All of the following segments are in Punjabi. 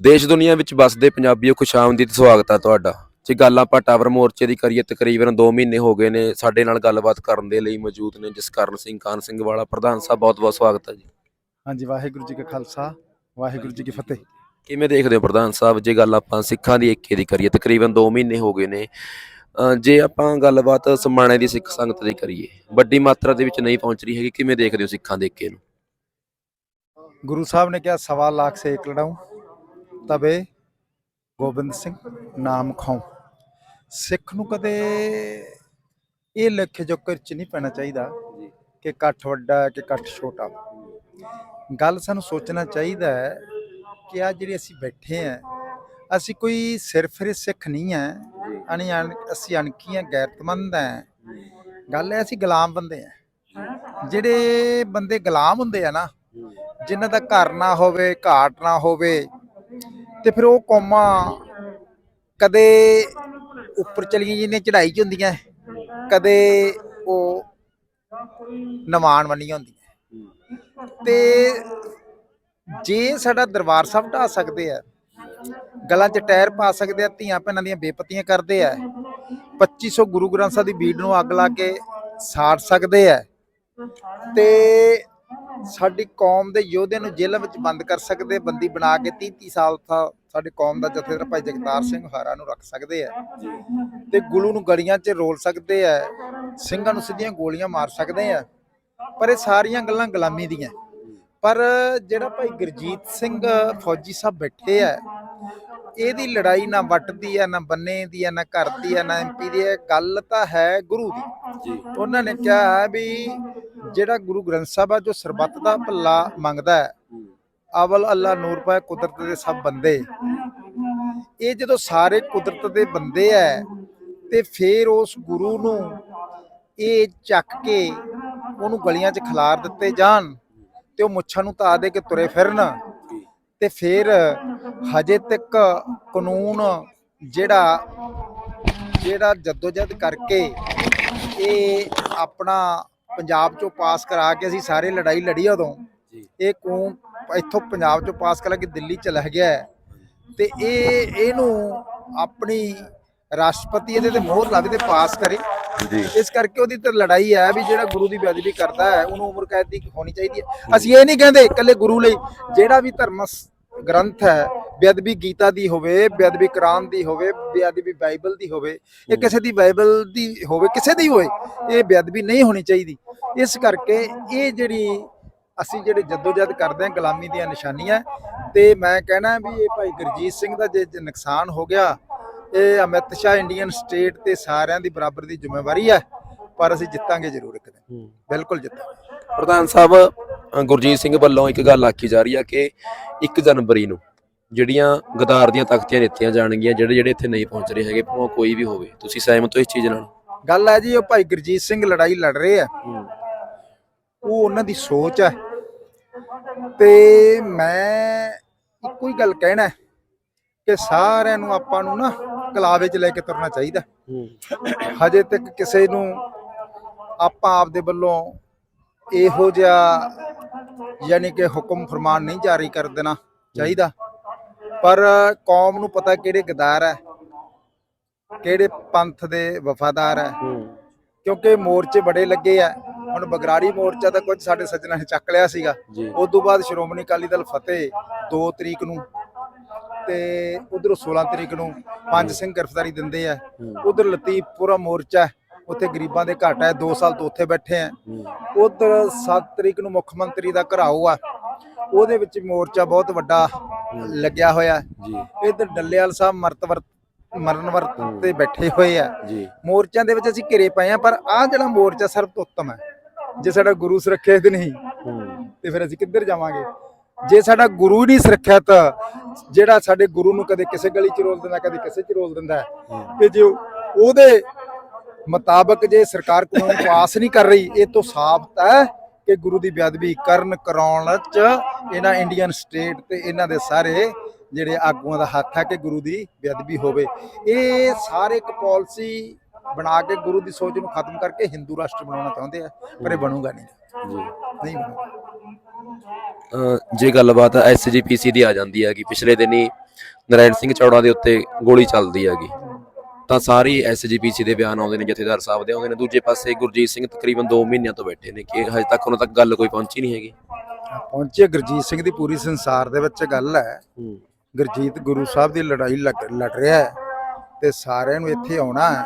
ਦੇਸ਼ ਦੁਨੀਆ ਵਿੱਚ ਵੱਸਦੇ ਪੰਜਾਬੀਓ ਖੁਸ਼ ਆਮਦੀਦ ਸਵਾਗਤ ਹੈ ਤੁਹਾਡਾ। ਜੇ ਗੱਲ ਆਪਾਂ ਟਾਵਰ ਮੋਰਚੇ ਦੀ ਕਰੀਏ ਤਕਰੀਬਨ 2 ਮਹੀਨੇ ਹੋ ਗਏ ਨੇ ਸਾਡੇ ਨਾਲ ਗੱਲਬਾਤ ਕਰਨ ਦੇ ਲਈ ਮੌਜੂਦ ਨੇ ਜਸਕਰਨ ਸਿੰਘ ਕਾਨ ਸਿੰਘ ਵਾਲਾ। ਪ੍ਰਧਾਨ ਸਾਹਿਬ ਬਹੁਤ ਬਹੁਤ ਸਵਾਗਤ ਹੈ ਜੀ। ਹਾਂਜੀ ਵਾਹਿਗੁਰੂ ਜੀ ਕਾ ਖਾਲਸਾ ਵਾਹਿਗੁਰੂ ਜੀ ਕੀ ਫਤਿਹ। ਕਿਵੇਂ ਦੇਖਦੇ ਹੋ ਪ੍ਰਧਾਨ ਸਾਹਿਬ ਜੇ ਗੱਲ ਆਪਾਂ ਸਿੱਖਾਂ ਦੀ ਏਕੇ ਦੀ ਕਰੀਏ ਤਕਰੀਬਨ 2 ਮਹੀਨੇ ਹੋ ਗਏ ਨੇ। ਜੇ ਆਪਾਂ ਗੱਲਬਾਤ ਸਮਾਣੇ ਦੀ ਸਿੱਖ ਸੰਗਤ ਦੀ ਕਰੀਏ ਵੱਡੀ ਮਾਤਰਾ ਦੇ ਵਿੱਚ ਨਹੀਂ ਪਹੁੰਚ ਰਹੀ ਹੈਗੀ ਕਿਵੇਂ ਦੇਖਦੇ ਹੋ ਸਿੱਖਾਂ ਦੇ ਏਕੇ ਨੂੰ? ਗੁਰੂ ਸਾਹਿਬ ਨੇ ਕਿਹਾ ਸਵਾ ਲੱਖ ਸੇ ਇੱਕ ਲੜਾऊं ਤਬੇ ਗੋਬਿੰਦ ਸਿੰਘ ਨਾਮ ਖਾਉ। ਸਿੱਖ ਨੂੰ ਕਦੇ ਇਹ ਲੇਖੇ ਜੋਕਰ ਚ ਨਹੀਂ ਪੈਣਾ ਚਾਹੀਦਾ ਕਿ ਇਕੱਠ ਵੱਡਾ ਹੈ ਕਿ ਇਕੱਠ ਛੋਟਾ ਗੱਲ ਸਾਨੂੰ ਸੋਚਣਾ ਚਾਹੀਦਾ ਹੈ ਕਿ ਆ ਜਿਹੜੇ ਅਸੀਂ ਬੈਠੇ ਆ ਅਸੀਂ ਕੋਈ ਸਿਰਫ ਸਿੱਖ ਨਹੀਂ ਹੈ ਅਣੀ ਅਸੀਂ ਅਣਖੀਆਂ ਗੈਰਤਮੰਦ ਹੈ। ਗੱਲ ਹੈ ਅਸੀਂ ਗੁਲਾਮ ਬੰਦੇ ਆ ਜਿਹੜੇ ਬੰਦੇ ਗੁਲਾਮ ਹੁੰਦੇ ਆ ਨਾ ਜਿਨ੍ਹਾਂ ਦਾ ਘਰ ਨਾ ਹੋਵੇ ਘਾਟ ਨਾ ਹੋਵੇ ਤੇ ਫਿਰ ਉਹ ਕੌਮਾਂ ਕਦੇ ਉੱਪਰ ਚਲੀਆਂ ਜਿੰਨੇ ਚੜ੍ਹਾਈ 'ਚ ਹੁੰਦੀਆਂ, ਕਦੇ ਉਹ ਨਵਾਨ ਮੰਨੀਆਂ ਹੁੰਦੀਆਂ। ਤੇ ਜੇ ਸਾਡਾ ਦਰਬਾਰ ਸਾਹਿਬ ਢਾ ਸਕਦੇ ਆ, ਗਲਾਂ 'ਚ ਟਾਇਰ ਪਾ ਸਕਦੇ ਆ, ਧੀਆਂ ਭੈਣਾਂ ਦੀਆਂ ਬੇਪਤੀਆਂ ਕਰਦੇ ਆ 2500 ਗੁਰੂ ਗ੍ਰੰਥ ਸਾਹਿਬ ਦੀ ਬੀੜ ਨੂੰ ਅੱਗ ਲਾ ਕੇ ਸਾੜ ਸਕਦੇ ਆ, ਤੇ ਸਾਡੀ ਕੌਮ ਦੇ ਯੋਧੇ ਨੂੰ ਜੇਲ੍ਹਾਂ ਵਿੱਚ ਬੰਦ ਕਰ ਸਕਦੇ ਬੰਦੀ ਬਣਾ ਕੇ 30 30 ਸਾਲ ਤੱਕ ਸਾਡੀ ਕੌਮ ਦਾ ਜਥੇਦਾਰ ਭਾਈ ਜਗਤਾਰ ਸਿੰਘ ਹਾਰਾ ਨੂੰ ਰੱਖ ਸਕਦੇ ਆ। ਤੇ ਗੁਲੂ ਨੂੰ ਗਲੀਆਂ 'ਚ ਰੋਲ ਸਕਦੇ ਆ, ਸਿੰਘਾਂ ਨੂੰ ਸਿੱਧੀਆਂ ਗੋਲੀਆਂ ਮਾਰ ਸਕਦੇ ਆ। ਪਰ ਇਹ ਸਾਰੀਆਂ ਗੱਲਾਂ ਗੁਲਾਮੀ ਦੀਆਂ। ਪਰ ਜਿਹੜਾ ਭਾਈ ਗੁਰਜੀਤ ਸਿੰਘ ਫੌਜੀ ਸਾਹਿਬ ਬੈਠੇ ਆ ਇਹਦੀ ਲੜਾਈ ਨਾ ਵੱਟ ਦੀ ਆ ਨਾ ਬੰਨੇ ਦੀ ਆ ਨਾ ਘਰ ਦੀ ਆ ਨਾ ਐਮਪੀ ਦੀ ਆ। ਗੱਲ ਤਾਂ ਹੈ ਗੁਰੂ ਦੀ। ਉਹਨਾਂ ਨੇ ਕਿਹਾ ਹੈ ਵੀ ਜਿਹੜਾ ਗੁਰੂ ਗ੍ਰੰਥ ਸਾਹਿਬ ਆ ਜੋ ਸਰਬੱਤ ਦਾ ਭਲਾ ਮੰਗਦਾ ਹੈ ਅਵਲ ਅੱਲਾ ਨੂਰ ਪਾਏ ਕੁਦਰਤ ਦੇ ਸਭ ਬੰਦੇ। ਇਹ ਜਦੋਂ ਸਾਰੇ ਕੁਦਰਤ ਦੇ ਬੰਦੇ ਐ ਤੇ ਫੇਰ ਉਸ ਗੁਰੂ ਨੂੰ ਇਹ ਚੱਕ ਕੇ ਉਹਨੂੰ ਗਲੀਆਂ 'ਚ ਖਿਲਾਰ ਦਿੱਤੇ ਜਾਣ ਤੇ ਉਹ ਮੁੱਛਾਂ ਨੂੰ ਤਾਂ ਦੇ ਕੇ ਤੁਰੇ ਫਿਰਨ। ਤੇ ਫਿਰ ਹਜੇ ਤੱਕ ਕਾਨੂੰਨ ਜਿਹੜਾ ਜਿਹੜਾ ਜਦੋਜਦ ਕਰਕੇ ਇਹ ਆਪਣਾ ਪੰਜਾਬ ਚੋਂ ਪਾਸ ਕਰਾ ਕੇ ਅਸੀਂ ਸਾਰੇ ਲੜਾਈ ਲੜੀ ਉਦੋਂ ਇਹ ਕੌਮ ਇੱਥੋਂ ਪੰਜਾਬ ਚੋਂ ਪਾਸ ਕਰਾ ਕੇ ਦਿੱਲੀ ਚਲਾ ਗਿਆ। ਤੇ ਇਹ ਇਹਨੂੰ ਆਪਣੀ ਰਾਸ਼ਟਰਪਤੀ ਇਹਦੇ ਤੇ ਮੋਹਰ ਲੱਗ ਤੇ ਪਾਸ ਕਰੇ। ਜੀ। ਇਸ ਕਰਕੇ ਉਹਦੀ ਤੇ ਲੜਾਈ ਹੈ ਵੀ ਜਿਹੜਾ ਗੁਰੂ ਦੀ ਬੇਅਦਬੀ ਕਰਦਾ ਹੈ ਉਹਨੂੰ ਉਮਰ ਕੈਦ ਦੀ ਹੋਣੀ ਚਾਹੀਦੀ ਹੈ। ਅਸੀਂ ਇਹ ਨਹੀਂ ਕਹਿੰਦੇ ਇਕੱਲੇ ਗੁਰੂ ਲਈ ਜਿਹੜਾ ਵੀ ਧਰਮ ਗ੍ਰੰਥ ਹੈ ਬੇਅਦਬੀ ਗੀਤਾ ਦੀ ਹੋਵੇ ਬੇਅਦਬੀ ਕੁਰਾਨ ਦੀ ਹੋਵੇ ਬੇਅਦਬੀ ਬਾਈਬਲ ਦੀ ਹੋਵੇ ਇਹ ਕਿਸੇ ਦੀ ਬਾਈਬਲ ਦੀ ਹੋਵੇ ਕਿਸੇ ਦੀ ਹੋਵੇ ਇਹ ਬੇਅਦਬੀ ਨਹੀਂ ਹੋਣੀ ਚਾਹੀਦੀ। ਇਸ ਕਰਕੇ ਇਹ ਜਿਹੜੀ ਅਸੀਂ ਜਿਹੜੇ ਜਦੋਜਦ ਕਰਦੇ ਹਾਂ ਗੁਲਾਮੀ ਦੀਆਂ ਨਿਸ਼ਾਨੀਆਂ ਤੇ ਮੈਂ ਕਹਿਣਾ ਵੀ ਇਹ ਭਾਈ ਗੁਰਜੀਤ ਸਿੰਘ ਦਾ ਜੇ ਜੇ ਨੁਕਸਾਨ ਹੋ ਗਿਆ ਇਹ ਅਮਿਤ ਸ਼ਾਹ ਇੰਡੀਅਨ ਸਟੇਟ ਤੇ ਸਾਰਿਆਂ ਦੀ ਬਰਾਬਰ ਦੀ ਜ਼ਿੰਮੇਵਾਰੀ ਹੈ ਪਰ ਅਸੀਂ ਜਿੱਤਾਂਗੇ ਜ਼ਰੂਰ ਇੱਕ ਦਿਨ। ਬਿਲਕੁਲ ਜਿੱਤਾਂਗੇ। ਪ੍ਰਧਾਨ ਸਾਹਿਬ ਅ, ਗੁਰਜੀਤ ਸਿੰਘ ਵੱਲੋਂ ਇੱਕ ਗੱਲ ਆਖੀ ਜਾ ਰਹੀ ਆ ਕਿ 1 ਜਨਵਰੀ ਨੂੰ ਜਿਹੜੀਆਂ ਗਦਾਰ ਦੀਆਂ ਤਖਤੀਆਂ ਦਿੱਤੀਆਂ ਜਾਣਗੀਆਂ ਜਿਹੜੇ ਜਿਹੜੇ ਇੱਥੇ ਨਹੀਂ ਪਹੁੰਚ ਰਹੇ ਹੈਗੇ ਭਾਵੇਂ ਕੋਈ ਵੀ ਹੋਵੇ ਤੁਸੀਂ ਸਹਿਮਤ ਹੋ ਇਸ ਚੀਜ਼ ਨਾਲ? ਗੱਲ ਹੈ ਜੀ ਉਹ ਭਾਈ ਗੁਰਜੀਤ ਸਿੰਘ ਲੜਾਈ ਲੜ ਰਹੇ ਆ। ਉਹ ਉਹਨਾਂ ਦੀ ਸੋਚ ਹੈ ਤੇ ਮੈਂ ਇੱਕੋ ਹੀ ਗੱਲ ਕਹਿਣਾ ਹੈ ਕਿ ਸਾਰਿਆਂ ਨੂੰ ਆਪਾਂ ਨੂੰ ਨਾ ਕਲਾਵੇ 'ਚ ਲੈ ਕੇ ਤੁਰਨਾ ਚਾਹੀਦਾ। ਹਜੇ ਤੱਕ ਕਿਸੇ ਨੂੰ ਆਪਾਂ ਆਪਦੇ ਵੱਲੋਂ ਇਹੋ ਜਿਹਾ ਯਾਨੀ ਕਿ ਹੁਕਮ ਫਰਮਾਨ ਨਹੀਂ ਜਾਰੀ ਕਰ ਦੇਣਾ ਚਾਹੀਦਾ। ਪਰ ਕੌਮ ਨੂੰ ਪਤਾ ਕਿਹੜੇ ਗਦਾਰ ਹੈ ਕਿਹੜੇ ਪੰਥ ਦੇ ਵਫਾਦਾਰ ਹੈ। ਕਿਉਂਕਿ ਮੋਰਚੇ ਬੜੇ ਲੱਗੇ ਆ। ਹੁਣ ਬਗਰਾੜੀ ਮੋਰਚਾ ਤਾਂ ਕੁਝ ਸਾਡੇ ਸੱਜਣਾ ਨੇ ਚੱਕ ਲਿਆ ਸੀਗਾ। ਉਸ ਤੋਂ ਬਾਅਦ ਸ਼੍ਰੋਮਣੀ ਅਕਾਲੀ ਦਲ ਫਤਿਹ 2 ਤਰੀਕ ਨੂੰ ਤੇ ਉਧਰੋਂ 16 ਤਰੀਕ ਨੂੰ ਪੰਜ ਸਿੰਘ ਗ੍ਰਿਫਤਾਰੀ ਦਿੰਦੇ ਆ। ਉਧਰ ਲਤੀਫਪੁਰਾ ਮੋਰਚਾ ਉੱਥੇ ਗਰੀਬਾਂ ਦੇ ਘਾਟ ਹੈ 2 ਸਾਲ ਤੋਂ ਉੱਥੇ ਬੈਠੇ ਆ ਉਧਰ 7 ਤਰੀਕ ਨੂੰ ਮੁੱਖ ਮੰਤਰੀ ਦਾ ਘਰਾਓ ਆ। ਉਹਦੇ ਵਿੱਚ ਮੋਰਚਾ ਬਹੁਤ ਵੱਡਾ ਲੱਗਿਆ ਹੋਇਆ ਜੀ। ਇਧਰ ਡੱਲੇਵਾਲ ਸਾਹਿਬ ਮਰਤਵਰ ਮਰਨ ਵਰਤ ਤੇ ਬੈਠੇ ਹੋਏ ਆ। ਜੀ। ਮੋਰਚਿਆਂ ਦੇ ਵਿੱਚ ਅਸੀਂ ਘਿਰੇ ਪਏ ਆ ਪਰ ਆਹ ਜਿਹੜਾ ਮੋਰਚਾ ਸਰਬ ਤੋਂ ਉੱਤਮ ਹੈ ਜੇ ਸਾਡਾ ਗੁਰੂ ਸੁਰੱਖਿਅਤ ਨਹੀਂ ਤੇ ਫਿਰ ਅਸੀਂ ਕਿੱਧਰ ਜਾਵਾਂਗੇ? ਜੇ ਸਾਡਾ ਗੁਰੂ ਨਹੀਂ ਸੁਰੱਖਿਅਤ ਜਿਹੜਾ ਸਾਡੇ ਗੁਰੂ ਨੂੰ ਕਦੇ ਕਿਸੇ ਗਲੀ 'ਚ ਰੋਲ ਦਿੰਦਾ ਕਦੇ ਕਿਸੇ 'ਚ ਰੋਲ ਦਿੰਦਾ ਤੇ ਜੇ ਉਹ- ਉਹਦੇ ਮੁਤਾਬਕ ਜੇ ਸਰਕਾਰ ਕਾਨੂੰਨ ਪਾਸ ਨਹੀਂ ਕਰ ਰਹੀ ਇਹ ਤੋਂ ਸਾਫ਼ ਹੈ ਕਿ ਗੁਰੂ ਦੀ ਬੇਅਦਬੀ ਕਰਨ ਕਰਾਉਣ 'ਚ ਇਹਨਾਂ ਇੰਡੀਅਨ ਸਟੇਟ ਤੇ ਇਹਨਾਂ ਦੇ ਸਾਰੇ ਜਿਹੜੇ ਆਗੂਆਂ ਦਾ ਹੱਥ ਹੈ ਕਿ ਗੁਰੂ ਦੀ ਬੇਅਦਬੀ ਹੋਵੇ। ਇਹ ਸਾਰੇ ਇੱਕ ਪਾਲਿਸੀ ਬਣਾ ਕੇ ਗੁਰੂ ਦੀ ਸੋਚ ਨੂੰ ਖਤਮ ਕਰਕੇ ਹਿੰਦੂ ਰਾਸ਼ਟਰ ਬਣਾਉਣਾ ਚਾਹੁੰਦੇ ਆ ਪਰ ਇਹ ਬਣੂਗਾ ਨਹੀਂ। ਜੀ। ਨਹੀਂ ਬਣੂਗਾ। ਜੇ ਗੱਲਬਾਤ ਐਸਜੀਪੀਸੀ ਦੀ ਆ ਜਾਂਦੀ ਹੈ ਕਿ ਪਿਛਲੇ ਦਿਨੀ ਨਰਾਇਣ ਸਿੰਘ ਚੌੜਾ ਦੇ ਉੱਤੇ ਗੋਲੀ ਚੱਲਦੀ ਹੈਗੀ। ਤਾਂ ਸਾਰੀ ਐਸਜੀਪੀਸੀ ਦੇ ਬਿਆਨ ਆਉਂਦੇ ਨੇ ਜਥੇਦਾਰ ਸਾਹਿਬ ਦੇ ਆਉਂਦੇ ਨੇ। ਦੂਜੇ ਪਾਸੇ ਗੁਰਜੀਤ ਸਿੰਘ ਤਕਰੀਬਨ 2 ਮਹੀਨਿਆਂ ਤੋਂ ਬੈਠੇ ਨੇ ਕਿ ਹਜੇ ਤੱਕ ਉਹਨਾਂ ਤੱਕ ਗੱਲ ਕੋਈ ਪਹੁੰਚੀ ਨਹੀਂ ਹੈਗੀ। ਪਹੁੰਚੇ। ਗੁਰਜੀਤ ਸਿੰਘ ਦੀ ਪੂਰੀ ਸੰਸਾਰ ਦੇ ਵਿੱਚ ਗੱਲ ਹੈ। ਗੁਰਜੀਤ ਗੁਰੂ ਸਾਹਿਬ ਦੀ ਲੜਾਈ ਲੜ ਰਿਹਾ ਹੈ ਤੇ ਸਾਰਿਆਂ ਨੂੰ ਇੱਥੇ ਆਉਣਾ ਹੈ।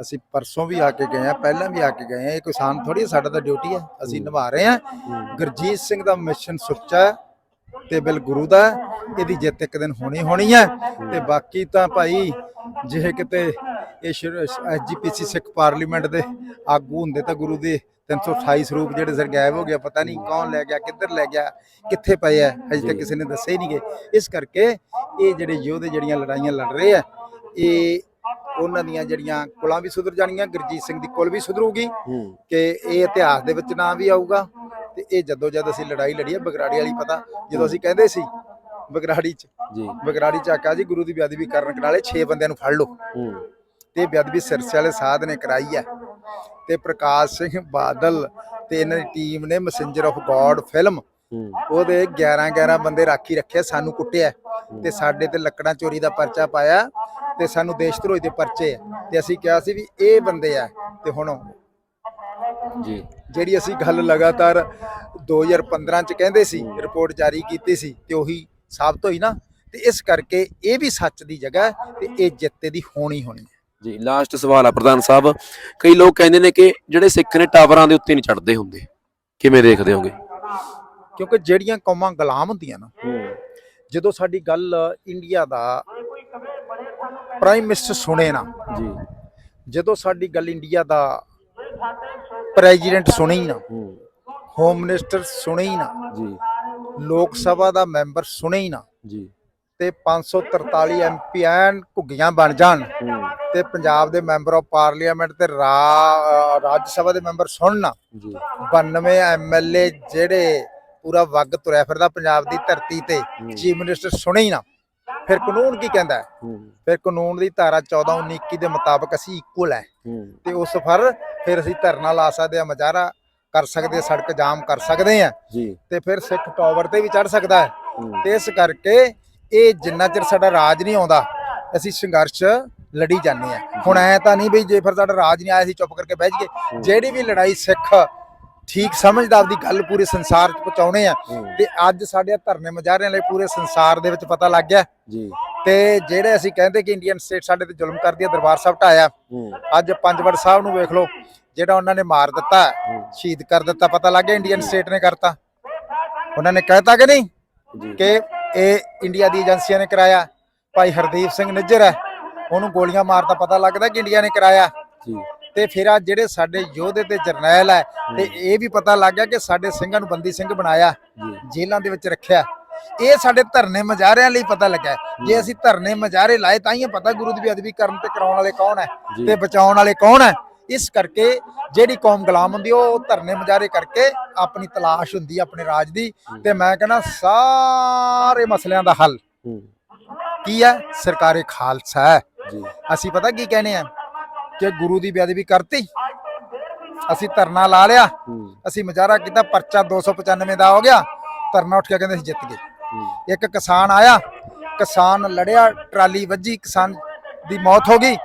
ਅਸੀਂ ਪਰਸੋਂ ਵੀ ਆ ਕੇ ਗਏ ਆ ਪਹਿਲਾਂ ਵੀ ਆ ਕੇ ਗਏ ਆ ਇਹ ਕੋਈ ਸਾਨ ਥੋੜੀ ਸਾਡਾ ਤਾਂ ਡਿਊਟੀ ਹੈ। ਅਸੀਂ ਨਿਭਾ ਰਹੇ ਆ ਗੁਰਜੀਤ ਸਿੰਘ ਦਾ ਮਿਸ਼ਨ ਸੁੱਚਾ ਹੈ। ਤੇ ਬਿਲ ਗੁਰੂ ਦਾ। ਇਹਦੀ ਜਿੱਤ ਇੱਕ ਦਿਨ ਹੋਣੀ ਹੋਣੀ ਹੈ। ਤੇ ਬਾਕੀ ਤਾਂ ਭਾਈ ਜੇ ਕਿਤੇ ਇਹ ਐਸਜੀਪੀਸੀ ਸਿੱਖ ਪਾਰਲੀਮੈਂਟ ਦੇ ਆਗੂ ਹੁੰਦੇ ਤਾਂ ਗੁਰੂ ਦੇ 328 ਸਰੂਪ ਜਿਹੜੇ ਸਰ ਗਾਇਬ ਹੋ ਗਿਆ ਪਤਾ ਨਹੀਂ ਕੌਣ ਲੈ ਗਿਆ ਕਿੱਧਰ ਲੈ ਗਿਆ ਕਿੱਥੇ ਪਏ ਆ ਹਜੇ ਤੱਕ ਕਿਸੇ ਨੇ ਦੱਸੇ ਹੀ ਨਹੀਂ ਗਏ। ਇਸ ਕਰਕੇ ਇਹ ਜਿਹੜੇ ਯੋਧੇ ਜਿਹੜੀਆਂ ਲੜਾਈਆਂ ਲੜ ਰਹੇ ਆ ਇਹ ਉਹਨਾਂ ਦੀਆਂ ਜਿਹੜੀਆਂ ਕੁਲਾਂ ਵੀ ਸੁਧਰ ਜਾਣੀਆਂ ਗੁਰਜੀਤ ਸਿੰਘ ਦੀ ਕੁਲ ਵੀ ਸੁਧਰੂਗੀ ਕਿ ਇਹ ਇਤਿਹਾਸ ਦੇ ਵਿੱਚ ਨਾਂ ਵੀ ਆਊਗਾ। ਤੇ ਇਹ ਜਦੋਂ ਜਦ ਅਸੀਂ ਲੜਾਈ ਲੜੀ ਹੈ ਬਗਰਾੜੀ ਵਾਲੀ ਪਤਾ ਜਦੋਂ ਅਸੀਂ ਕਹਿੰਦੇ ਸੀ ਬਗਰਾੜੀ ਚ ਜੀ। ਬਗਰਾੜੀ ਚ ਆਕਾ ਜੀ ਗੁਰੂ ਦੀ ਬੇਅਦਬੀ ਕਰਨ ਨਾਲੇ 6 ਬੰਦਿਆਂ ਨੂੰ ਫੜ ਲਓ। ਤੇ ਬੇਅਦਬੀ ਸਿਰਸੇ ਵਾਲੇ ਸਾਧ ਨੇ ਕਰਾਈ ਹੈ ਤੇ ਪ੍ਰਕਾਸ਼ ਸਿੰਘ ਬਾਦਲ ਤੇ ਇਹਨਾਂ ਦੀ ਟੀਮ ਨੇ ਮੈਸੇਂਜਰ ਆਫ ਗੋਡ ਫਿਲਮ ਉਹਦੇ 11 11 ਬੰਦੇ ਰਾਖੀ ਰੱਖਿਆ ਸਾਨੂੰ ਕੁੱਟਿਆ। ਤੇ ਸਾਡੇ ਤੇ ਲੱਕੜਾਂ ਚੋਰੀ ਦਾ ਪਰਚਾ ਪਾਇਆ ਤੇ ਸਾਨੂੰ ਦੇਸ਼ ਧਰੋਹੀ ਦੇ ਪਰਚੇ ਤੇ ਅਸੀਂ ਕਿਹਾ ਸੀ ਵੀ ਇਹ ਬੰਦੇ ਆ ਤੇ ਹੁਣ ਜੀ। ਜਿਹੜੀ ਅਸੀਂ ਗੱਲ ਲਗਾਤਾਰ 2015 ਚ ਕਹਿੰਦੇ ਸੀ ਰਿਪੋਰਟ ਜਾਰੀ ਕੀਤੀ ਸੀ ਤੇ ਉਹੀ ਸਾਬਤ ਹੋਈ ਨਾ ਤੇ ਇਸ ਕਰਕੇ ਇਹ ਵੀ ਸੱਚ ਦੀ ਜਗ੍ਹਾ ਹੈ ਤੇ ਇਹ ਜਿੱਤੇ ਦੀ ਹੋਣੀ ਹੋਣੀ ਹੈ। ਜੀ ਲਾਸਟ ਸਵਾਲ ਆ ਪ੍ਰਧਾਨ ਸਾਹਿਬ। ਕਈ ਲੋਕ ਕਹਿੰਦੇ ਨੇ ਕਿ ਜਿਹੜੇ ਸਿੱਖ ਨੇ ਟਾਵਰਾਂ ਦੇ ਉੱਤੇ ਨਹੀਂ ਚੜਦੇ ਹੁੰਦੇ। ਕਿਵੇਂ ਦੇਖਦੇ ਹੋਗੇ? ਕਿਉਂਕਿ ਜਿਹੜੀਆਂ ਕੌਮਾਂ ਗੁਲਾਮ ਹੁੰਦੀਆਂ ਨਾ ਜਦੋਂ ਸਾਡੀ ਗੱਲ ਇੰਡੀਆ ਦਾ ਪ੍ਰਾਈਮ ਮਿਨਿਸਟਰ ਸੁਣੇ ਨਾ ਜੀ। ਜਦੋਂ ਸਾਡੀ ਗੱਲ ਇੰਡੀਆ ਦਾ ਪ੍ਰੈਜ਼ੀਡੈਂਟ ਸੁਣੇ ਹੀ ਨਾ। ਹੋਮ ਮਿਨਿਸਟਰ ਸੁਣੇ ਹੀ ਨਾ। ਜੀ। ਲੋਕ ਸਭਾ ਦਾ ਮੈਂਬਰ ਸੁਣੇ ਹੀ ਨਾ। ਜੀ। ਤੇ 543 ਐਮਪੀ ਐਨ ਘੁੱਗੀਆਂ ਬਣ ਜਾਣ। ਤੇ ਪੰਜਾਬ ਦੇ ਮੈਂਬਰ ਆਫ ਪਾਰਲੀਮੈਂਟ ਤੇ ਰਾਜ ਸਭਾ ਦੇ ਮੈਂਬਰ ਸੁਣਨਾ ਜੀ। 92 ਐਮਐਲਏ ਜਿਹੜੇ ਪੂਰਾ ਵੱਗ ਤੁਰਿਆ ਫਿਰਦਾ ਪੰਜਾਬ ਦੀ ਧਰਤੀ ਤੇ ਚੀਫ ਮਿਨਿਸਟਰ ਸੁਣੇ ਹੀ ਨਾ। ਫਿਰ ਕਾਨੂੰਨ ਕੀ ਕਹਿੰਦਾ ਹੈ? ਫਿਰ ਕਾਨੂੰਨ ਦੀ ਧਾਰਾ 14 19 21 ਦੇ ਮੁਤਾਬਕ ਅਸੀਂ ਇਕੁਅਲ ਹੈ। ਤੇ ਉਸ ਫਰ ਫਿਰ ਅਸੀਂ ਧਰਨਾ ਲਾ ਸਕਦੇ ਆ ਮੁਜ਼ਾਹਰਾ ਕਰ ਸਕਦੇ ਹਾਂ ਸੜਕ ਜਾਮ ਕਰ ਸਕਦੇ ਆ ਜੀ। ਤੇ ਫਿਰ ਸਿੱਖ ਟਾਵਰ ਤੇ ਵੀ ਚੜ ਸਕਦਾ ਹੈ। ਤੇ ਇਸ ਕਰਕੇ ਇਹ ਜਿੰਨਾ ਚਿਰ ਸਾਡਾ ਰਾਜ ਨਹੀਂ ਆਉਂਦਾ ਅਸੀਂ ਸੰਘਰਸ਼ ਲੜੀ ਜਾਂਦੇ ਆ ਹੁਣ ਐ ਤਾਂ ਨਹੀਂ ਬਈ ਜੇ ਫਿਰ ਸਾਡਾ ਰਾਜ ਨਹੀਂ ਆਇਆ ਅਸੀਂ ਚੁੱਪ ਕਰਕੇ ਬਹਿ ਜਾਈਏ। ਜਿਹੜੀ ਵੀ ਲੜਾਈ ਸਿੱਖ ਠੀਕ ਸਮਝਦਾ ਆਪਦੀ ਗੱਲ ਪੂਰੇ ਸੰਸਾਰ 'ਚ ਪਹੁੰਚਾਉਣੇ ਆ। ਤੇ ਅੱਜ ਸਾਡੇ ਧਰਨੇ ਮੁਜ਼ਾਹਰਿਆਂ ਲਈ ਪੂਰੇ ਸੰਸਾਰ ਦੇ ਵਿੱਚ ਪਤਾ ਲੱਗ ਗਿਆ। ਜੀ। ਤੇ ਜਿਹੜੇ ਅਸੀਂ ਕਹਿੰਦੇ ਕਿ ਇੰਡੀਅਨ ਸਟੇਟ ਸਾਡੇ ਤੇ ਜ਼ੁਲਮ ਕਰਦੀ ਹੈ ਦਰਬਾਰ ਸਾਹਿਬ ਢਾਇਆ। ਅੱਜ ਪੰਜਵੜ ਸਾਹਿਬ ਨੂੰ ਵੇਖ ਲਓ ਜਿਹੜਾ ਉਹਨਾਂ ਨੇ ਮਾਰ ਦਿੱਤਾ ਸ਼ਹੀਦ ਕਰ ਦਿੱਤਾ ਪਤਾ ਲੱਗ ਗਿਆ ਇੰਡੀਅਨ ਸਟੇਟ ਨੇ ਕਰਤਾ। ਉਹਨਾਂ ਨੇ ਕਹਿਤਾ ਕਿ ਨਹੀਂ? ਕਿ ਇਹ ਇੰਡੀਆ ਦੀ ਏਜੰਸੀਆਂ ਨੇ ਕਰਾਇਆ। ਭਾਈ ਹਰਦੀਪ ਸਿੰਘ ਨਿੱਜਰ ਹੈ ਉਹਨੂੰ ਗੋਲੀਆਂ ਮਾਰਦਾ ਪਤਾ ਲੱਗਦਾ ਕਿ ਇੰਡੀਆ ਨੇ ਕਰਾਇਆ। ਤੇ ਫਿਰ ਆ ਜਿਹੜੇ ਸਾਡੇ ਯੋਧੇ ਤੇ ਜਰਨੈਲ ਹੈ ਤੇ ਇਹ ਵੀ ਪਤਾ ਲੱਗ ਗਿਆ ਕਿ ਸਾਡੇ ਸਿੰਘਾਂ ਨੂੰ ਬੰਦੀ ਸਿੰਘ ਬਣਾਇਆ ਜੀ। ਜੇਲ੍ਹਾਂ ਦੇ ਵਿੱਚ ਰੱਖਿਆ। ਇਹ ਸਾਡੇ ਧਰਨੇ ਮਜਾਰਿਆਂ ਲਈ ਪਤਾ ਲੱਗਾ ਜੇ ਅਸੀਂ ਧਰਨੇ ਮਜਾਰੇ ਲਾਏ ਤਾਂ ਹੀ ਪਤਾ ਗੁਰੂ ਦੀ ਬੇਅਦਬੀ ਕਰਨ ਤੇ ਕਰਾਉਣ ਵਾਲੇ ਕੌਣ ਹੈ। ਤੇ ਬਚਾਉਣ ਵਾਲੇ ਕੌਣ ਹੈ। ਇਸ ਕਰਕੇ ਜਿਹੜੀ ਕੌਮ ਗੁਲਾਮ ਹੁੰਦੀ ਉਹ ਧਰਨੇ ਮਜਾਰੇ ਕਰਕੇ ਆਪਣੀ ਤਲਾਸ਼ ਹੁੰਦੀ ਆਪਣੇ ਰਾਜ ਦੀ। ਤੇ ਮੈਂ ਕਹਿੰਦਾ ਸਾਰੇ ਮਸਲਿਆਂ ਦਾ ਹੱਲ ਕੀ ਹੈ? ਸਰਕਾਰੇ ਖਾਲਸਾ ਹੈ। ਜੀ। ਅਸੀਂ ਪਤਾ ਕੀ ਕਹਿੰਦੇ ਆ? ਕਿ ਗੁਰੂ ਦੀ ਬੇਅਦਬੀ ਕਰਤੀ ਅਸੀਂ ਧਰਨਾ ਲਾ ਲਿਆ ਅਸੀਂ ਮੁਜ਼ਾਹਰਾ ਕੀਤਾ ਪਰਚਾ 295 ਦਾ ਹੋ ਗਿਆ ਧਰਨਾ ਉੱਠ ਕੇ ਕਹਿੰਦੇ ਅਸੀਂ ਜਿੱਤ ਗਏ। ਇੱਕ ਕਿਸਾਨ ਆਇਆ ਕਿਸਾਨ ਲੜਿਆ ਟਰਾਲੀ ਵੱਜੀ ਕਿਸਾਨ ਦੀ ਮੌਤ ਹੋ ਗਈ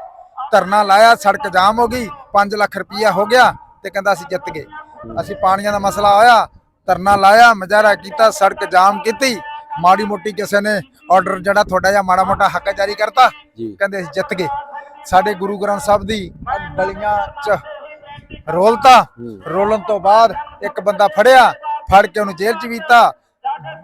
ਧਰਨਾ ਲਾਇਆ ਸੜਕ ਜਾਮ ਹੋ ਗਈ 5 ਲੱਖ ਰੁਪਇਆ ਹੋ ਗਿਆ ਤੇ ਕਹਿੰਦਾ ਅਸੀਂ ਜਿੱਤ ਗਏ। ਅਸੀਂ ਪਾਣੀਆਂ ਦਾ ਮਸਲਾ ਆਇਆ ਧਰਨਾ ਲਾਇਆ ਮੁਜ਼ਾਹਰਾ ਕੀਤਾ ਸੜਕ ਜਾਮ ਕੀਤੀ ਮਾੜੀ ਮੋਟੀ ਕਿਸੇ ਨੇ ਆਰਡਰ ਜਿਹੜਾ ਤੁਹਾਡਾ ਜਿਹਾ ਮਾੜਾ ਮੋਟਾ ਹੱਕ ਜਾਰੀ ਕਰਤਾ ਜੀ। ਕਹਿੰਦੇ ਅਸੀਂ ਜਿੱਤ ਗਏ। ਸਾਡੇ ਗੁਰੂ ਗ੍ਰੰਥ ਸਾਹਿਬ ਦੀ ਗਲੀਆਂ 'ਚ ਰੋਲਤਾ ਰੋਲਣ ਤੋਂ ਬਾਅਦ ਇੱਕ ਬੰਦਾ ਫੜਿਆ ਫੜ ਕੇ ਉਹਨੂੰ ਜੇਲ੍ਹ 'ਚ ਵੀਤਾ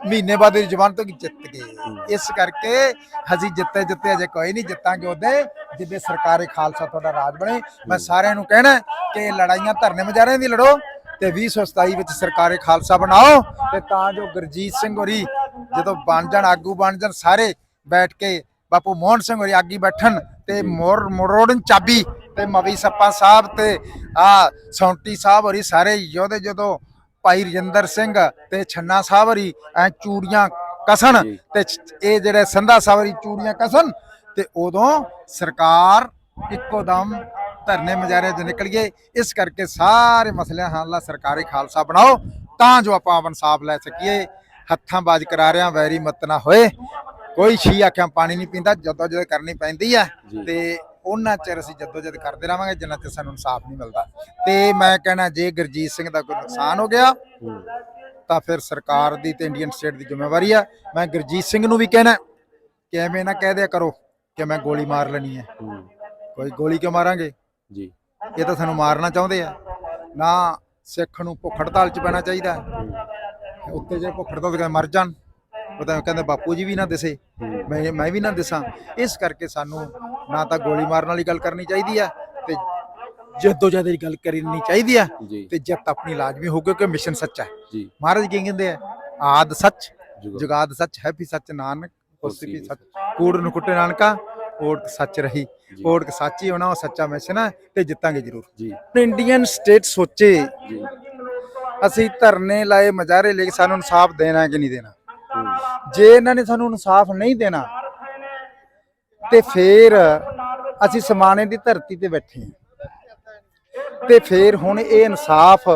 ਮਹੀਨੇ ਬਾਅਦ ਦੀ ਤੋਂ ਜਿੱਤ ਗਏ। ਇਸ ਕਰਕੇ ਅਸੀਂ ਜਿੱਤੇ ਜਿੱਤੇ ਅਜੇ ਕੋਈ ਨਹੀਂ ਜਿੱਤਾਂਗੇ ਉਹਦੇ, ਜਿੱਦੇ ਸਰਕਾਰੇ ਖਾਲਸਾ ਤੁਹਾਡਾ ਰਾਜ ਬਣੇ। ਮੈਂ ਸਾਰਿਆਂ ਨੂੰ ਕਹਿਣਾ ਕਿ ਇਹ ਲੜਾਈਆਂ ਧਰਨੇ ਮੁਜ਼ਾਹਰਿਆਂ ਦੀ ਲੜੋ ਤੇ 2027 ਵਿੱਚ ਸਰਕਾਰੇ ਖਾਲਸਾ ਬਣਾਓ ਤੇ ਤਾਂ ਜੋ ਗੁਰਜੀਤ ਸਿੰਘ ਹੋਰੀ ਜਦੋਂ ਬਣ ਜਾਣ, ਆਗੂ ਬਣ ਜਾਣ, ਸਾਰੇ ਬੈਠ ਕੇ ਬਾਪੂ ਮੋਹਨ ਸਿੰਘ ਹੋਰੀ ਆਗੀ ਬੈਠਣ ਤੇ ਮੋਰ ਮੋਰੋੜਨ ਚਾਬੀ ਤੇ ਮਵੀ ਸੱਪਾ ਸਾਹਿਬ ਤੇ ਆ ਸੌਂਟੀ ਸਾਹਿਬ ਹੋਰੀ ਸਾਰੇ ਯੋਧੇ ਜਦੋਂ ਭਾਈ ਰਜਿੰਦਰ ਸਿੰਘ ਤੇ ਛੰਨਾ ਹੋਰੀ ਐ ਚੂੜੀਆਂ ਕਸਣ। ਤੇ ਇਹ ਜਿਹੜੇ ਸੰਧਾ ਹੋਰੀ ਚੂੜੀਆਂ ਕਸਣ ਤੇ ਉਦੋਂ ਸਰਕਾਰ ਇੱਕੋ ਦਮ ਧਰਨੇ ਮੁਜ਼ਾਹਰੇ 'ਚ ਨਿਕਲ ਗਏ ਇਸ ਕਰਕੇ ਸਾਰੇ ਮਸਲਿਆਂ ਹੱਲ ਸਰਕਾਰੀ ਖਾਲਸਾ ਬਣਾਓ ਤਾਂ ਜੋ ਆਪਾਂ ਇਨਸਾਫ ਲੈ ਸਕੀਏ ਹੱਥਾਂ ਬਾਜ ਕਰਾਰਿਆਂ ਵੈਰੀ ਮਤ ਨਾ ਹੋਏ ਕੋਈ ਛੀ ਆਖਿਆ ਪਾਣੀ ਨਹੀਂ ਪੀਂਦਾ ਜਦੋਂ ਜਦੋਂ ਕਰਨੀ ਪੈਂਦੀ ਆ ਜੀ। ਤੇ ਉਹਨਾਂ ਚਿਰ ਅਸੀਂ ਜਦੋਂ ਜਦ ਕਰਦੇ ਰਵਾਂਗੇ ਜਿੰਨਾ ਚਿਰ ਸਾਨੂੰ ਇਨਸਾਫ ਨਹੀਂ ਮਿਲਦਾ। ਤੇ ਮੈਂ ਕਹਿਣਾ ਜੇ ਗੁਰਜੀਤ ਸਿੰਘ ਦਾ ਕੋਈ ਨੁਕਸਾਨ ਹੋ ਗਿਆ ਤਾਂ ਫਿਰ ਸਰਕਾਰ ਦੀ ਤੇ ਇੰਡੀਅਨ ਸਟੇਟ ਦੀ ਜ਼ਿੰਮੇਵਾਰੀ ਆ। ਮੈਂ ਗੁਰਜੀਤ ਸਿੰਘ ਨੂੰ ਵੀ ਕਹਿਣਾ ਕਿ ਐਵੇਂ ਨਾ ਕਹਿ ਦਿਆ ਕਰੋ ਕਿ ਮੈਂ ਗੋਲੀ ਮਾਰ ਲੈਣੀ ਹੈ। ਕੋਈ ਗੋਲੀ ਕਿਉਂ ਮਾਰਾਂਗੇ? ਜੀ। ਇਹ ਤਾਂ ਸਾਨੂੰ ਮਾਰਨਾ ਚਾਹੁੰਦੇ ਆ। ਨਾ ਸਿੱਖ ਨੂੰ ਭੁੱਖ ਹੜਤਾਲ 'ਚ ਪੈਣਾ ਚਾਹੀਦਾ। ਉੱਤੇ ਜੇ ਭੁੱਖ ਹੜਤਾਲ ਤੇ ਮਰ ਜਾਣ ਉਹ ਤਾਂ ਕਹਿੰਦੇ ਬਾਪੂ ਜੀ ਵੀ ਨਾ ਦਿਸੇ। ਮੈਂ ਮੈਂ ਵੀ ਨਾ ਦਿਸਾਂ। ਇਸ ਕਰਕੇ ਸਾਨੂੰ ਨਾ ਤਾਂ ਗੋਲੀ ਮਾਰਨ ਵਾਲੀ ਗੱਲ ਕਰਨੀ ਚਾਹੀਦੀ ਆ ਤੇ ਜੱਦੋ ਜਦ ਦੀ ਗੱਲ ਕਰਨੀ ਚਾਹੀਦੀ ਆ ਜੀ। ਤੇ ਜਿੱਤ ਆਪਣੀ ਲਾਜ਼ਮੀ ਹੋ ਕਿਉਂਕਿ ਮਿਸ਼ਨ ਸੱਚਾ ਹੈ ਜੀ। ਮਹਾਰਾਜ ਕੀ ਕਹਿੰਦੇ ਆ? ਆਦ ਸੱਚ ਜੁਗਾ- ਜੁਗਾਦ ਸੱਚ ਹੈ ਵੀ ਸੱਚ ਨਾਨਕ ਹੋਸੀ ਵੀ ਸੱਚ। ਕੂੜ ਨੂੰ ਕੁੱਟੇ ਨਾਨਕਾ ਓਟ ਸੱਚ ਰਹੀ। ਜੀ। ਸੱਚ ਹੀ ਹੋਣਾ ਉਹ ਸੱਚਾ ਮਿਸ਼ਨ ਹੈ ਤੇ ਜਿੱਤਾਂਗੇ ਜ਼ਰੂਰ। ਜੀ। ਇੰਡੀਅਨ ਸਟੇਟ ਸੋਚੇ। ਜੀ। ਅਸੀਂ ਧਰਨੇ ਲਾਏ ਮਜ਼ਾਰੇ ਲੈ ਕੇ ਸਾਨੂੰ ਇਨਸਾਫ ਦੇਣਾ ਕਿ ਨਹੀਂ ਦੇਣਾ? ਜੇ ਇਹਨਾਂ ਨੇ ਸਾਨੂੰ ਇਨਸਾਫ ਨਹੀਂ ਦੇਣਾ ਤੇ ਫੇਰ ਅਸੀਂ ਸਮਾਣੇ ਦੀ ਧਰਤੀ ਤੇ ਬੈਠੇ ਹਾਂ। ਤੇ ਫੇਰ ਹੁਣ ਇਹ ਇਨਸਾਫ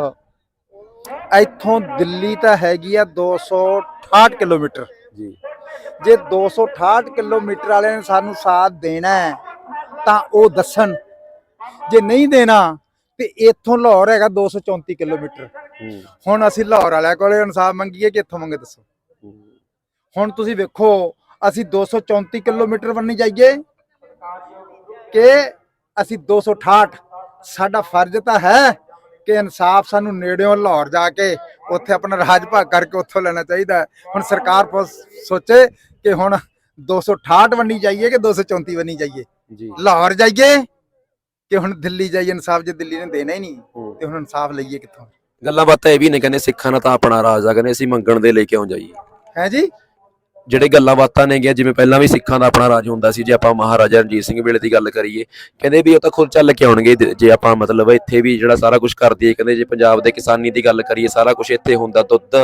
ਇੱਥੋਂ ਦਿੱਲੀ ਤਾਂ ਹੈਗੀ ਆ 268 ਕਿਲੋਮੀਟਰ। ਜੀ। ਜੇ 268 ਕਿਲੋਮੀਟਰ ਵਾਲਿਆਂ ਨੇ ਸਾਨੂੰ ਸਾਥ ਦੇਣਾ ਤਾਂ ਉਹ ਦੱਸਣ। ਜੇ ਨਹੀਂ ਦੇਣਾ ਤੇ ਇੱਥੋਂ ਲਾਹੌਰ ਹੈਗਾ 234 ਕਿਲੋਮੀਟਰ। ਹੁਣ ਅਸੀਂ ਲਾਹੌਰ ਵਾਲਿਆਂ ਕੋਲੇ ਇਨਸਾਫ ਮੰਗੀਏ ਕਿ ਇੱਥੋਂ ਮੰਗੇ ਦੱਸੋ। ਹੁਣ ਤੁਸੀਂ ਵੇਖੋ ਅਸੀਂ 234 ਕਿਲੋਮੀਟਰ ਬੰਨੀ ਜਾਈਏ। ਕਿ ਅਸੀਂ 268 ਸਾਡਾ ਫਰਜ਼ ਤਾਂ ਹੈ ਕਿ ਇਨਸਾਫ ਸਾਨੂੰ ਨੇੜਿਓਂ ਲਾਹੌਰ ਜਾ ਕੇ ਉੱਥੇ ਆਪਣਾ ਰਾਜ ਭਾਗ ਕਰਕੇ ਉੱਥੋਂ ਲੈਣਾ ਚਾਹੀਦਾ। ਹੁਣ ਸਰਕਾਰ ਸੋਚੇ ਕਿ ਹੁਣ 268 ਬੰਨੀ ਜਾਈਏ ਕਿ 234 ਬੰਨੀ ਜਾਈਏ। ਜੀ। ਲਾਹੌਰ ਜਾਈਏ ਕਿ ਹੁਣ ਦਿੱਲੀ ਜਾਈਏ ਇਨਸਾਫ ਜੇ ਦਿੱਲੀ ਨੇ ਦੇਣਾ ਹੀ ਨਹੀਂ। ਤੇ ਹੁਣ ਇਨਸਾਫ ਲਈਏ ਕਿੱਥੋਂ? ਗੱਲਾਂ ਬਾਤਾਂ ਇਹ ਵੀ ਨੇ ਕਹਿੰਦੇ ਸਿੱਖਾਂ ਨਾਲ ਤਾਂ ਆਪਣਾ ਰਾਜ ਆ ਕਹਿੰਦੇ ਅਸੀਂ ਮੰਗਣ ਦੇ ਲੈ ਕੇ ਆਉਂ ਜਾਈਏ? ਹੈ ਜੀ? ਜਿਹੜੇ ਗੱਲਾਂ ਬਾਤਾਂ ਨੇ ਗਿਆ ਜਿਵੇਂ ਪਹਿਲਾਂ ਵੀ ਸਿੱਖਾਂ ਦਾ ਆਪਣਾ ਰਾਜ ਹੁੰਦਾ ਸੀ ਜੇ ਆਪਾਂ ਮਹਾਰਾਜਾ ਰਣਜੀਤ ਸਿੰਘ ਵੇਲੇ ਦੀ ਗੱਲ ਕਰੀਏ ਕਹਿੰਦੇ ਵੀ ਉਹ ਤਾਂ ਖੁਦ ਚੱਲ ਕੇ ਆਉਣਗੇ ਜੇ ਆਪਾਂ ਮਤਲਬ ਇੱਥੇ ਵੀ ਜਿਹੜਾ ਸਾਰਾ ਕੁਝ ਕਰ ਦਈਏ ਕਹਿੰਦੇ ਜੇ ਪੰਜਾਬ ਦੇ ਕਿਸਾਨੀ ਦੀ ਗੱਲ ਕਰੀਏ ਸਾਰਾ ਕੁਝ ਇੱਥੇ ਹੁੰਦਾ ਦੁੱਧ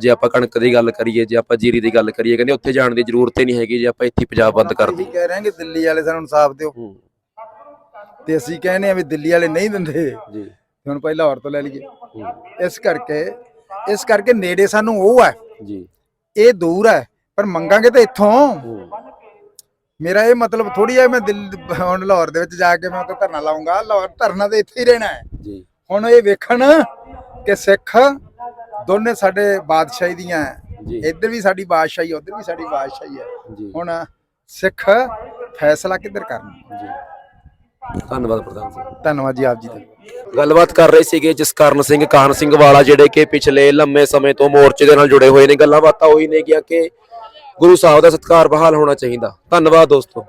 ਜੇ ਆਪਾਂ ਕਣਕ ਦੀ ਗੱਲ ਕਰੀਏ ਜੇ ਆਪਾਂ ਜੀਰੀ ਦੀ ਗੱਲ ਕਰੀਏ ਕਹਿੰਦੇ ਉੱਥੇ ਜਾਣ ਦੀ ਜ਼ਰੂਰਤ ਹੀ ਨਹੀਂ ਹੈਗੀ ਜੇ ਆਪਾਂ ਇੱਥੇ ਹੀ ਪੰਜਾਬ ਬੰਦ ਕਰ ਦਈਏ। ਕਹਿ ਰਹੇ ਹਾਂ ਕਿ ਦਿੱਲੀ ਵਾਲੇ ਸਾਨੂੰ ਇਨਸਾਫ ਦਿਓ। ਹੂੰ, ਤੇ ਅਸੀਂ ਕਹਿੰਦੇ ਆ ਵੀ ਦਿੱਲੀ ਵਾਲੇ ਨਹੀਂ ਦਿੰਦੇ। ਜੀ। ਹੁਣ ਪਹਿਲਾਂ ਹੋਰ ਤੋਂ ਲੈ ਲਈਏ। ਹੂੰ, ਇਸ ਕਰਕੇ ਇਸ ਕਰਕੇ ਨੇੜੇ ਸਾਨੂੰ ਉਹ ਹੈ। ਜੀ। ਇਹ ਦੂਰ ਹੈ ਪਰ ਮੰਗਾਂਗੇ ਤਾਂ ਇੱਥੋਂ। ਮੇਰਾ ਇਹ ਮਤਲਬ ਥੋੜੀ ਹੈ ਮੈਂ ਦਿੱਲੀ ਹੁਣ ਲਾਹੌਰ ਦੇ ਵਿੱਚ ਜਾ ਕੇ ਮੈਂ ਉੱਥੇ ਧਰਨਾ ਲਾਉਂਗਾ ਲਾਹੌਰ ਧਰਨਾ ਤੇ ਇੱਥੇ ਹੀ ਰਹਿਣਾ ਹੈ। ਜੀ। ਹੁਣ ਇਹ ਵੇਖਣ ਕਿ ਸਿੱਖ ਦੋਨੇ ਸਾਡੇ ਬਾਦਸ਼ਾਹੀ ਦੀਆਂ ਇੱਧਰ ਵੀ ਸਾਡੀ ਬਾਦਸ਼ਾਹੀ ਉੱਧਰ ਵੀ ਸਾਡੀ ਬਾਦਸ਼ਾਹੀ ਹੈ। ਹੁਣ ਸਿੱਖ ਫੈਸਲਾ ਕਿੱਧਰ ਕਰਨ? ਜੀ। ਧੰਨਵਾਦ ਪ੍ਰਧਾਨ ਸਿੰਘ ਧੰਨਵਾਦ ਜੀ ਆਪ ਜੀ ਦਾ। ਗੱਲਬਾਤ ਕਰ ਰਹੇ ਸੀਗੇ ਜਸਕਰਨ ਸਿੰਘ ਕਾਹਨ ਸਿੰਘ ਵਾਲਾ ਜਿਹੜੇ ਕਿ ਪਿਛਲੇ ਲੰਮੇ ਸਮੇਂ ਤੋਂ ਮੋਰਚੇ ਦੇ ਨਾਲ ਜੁੜੇ ਹੋਏ ਨੇ। ਗੱਲਾਂ ਬਾਤਾਂ ਹੋਈ ਨੇ ਕਿ ਗੁਰੂ ਸਾਹਿਬ ਦਾ ਸਤਿਕਾਰ ਬਹਾਲ ਹੋਣਾ ਚਾਹੀਦਾ। ਧੰਨਵਾਦ ਦੋਸਤੋ।